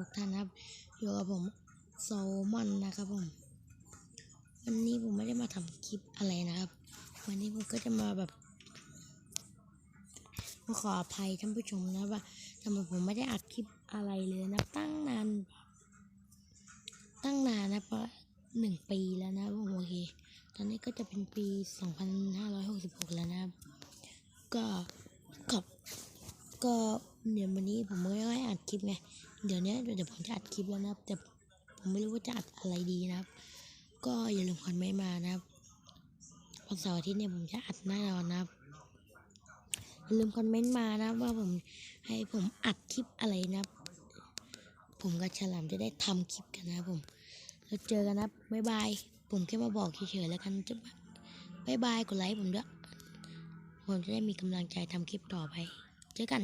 ทุกท่านครับอยู่กับผมโซมอนนะครับผมวันนี้ผมไม่ได้มาทำคลิปอะไรนะครับ วันนี้ผมก็จะมาแบบขออภัยท่านผู้ชมนะว่าทำไมผมไม่ได้อัดคลิปอะไรเลยนะตั้งนาน ตั้งนานนะปะหนึ่งปีแล้วนะโอเค ตอนนี้ก็จะเป็นปีสองพันห้าร้อยหกสิบหกแล้วนะก็ ก็เดี๋ยววันนี้ผมไม่ได้อัดคลิปไง เดี๋ยวนี้เดี๋ยวผมจะอัดคลิปแล้วนะครับ แต่ผมไม่รู้ว่าจะอัดอะไรดีนะครับ ก็อย่าลืมคอมเมนต์มานะครับวันเสาร์อาทิตย์เนี่ยผมจะอัดแน่นอนนะครับอย่าลืมคอมเมนต์มานะว่าผมให้ผมอัดคลิปอะไรนะครับ ผมกับฉลามจะได้ทำคลิปกันนะครับผม แล้วเจอกันนะบบ๊ายบาย ผมแค่มาบอกเฉยๆแล้วกันจะบ๊ายบายกดไลค์ผมด้วยผมจะได้มีกำลังใจทำคลิปต่อไป 这个。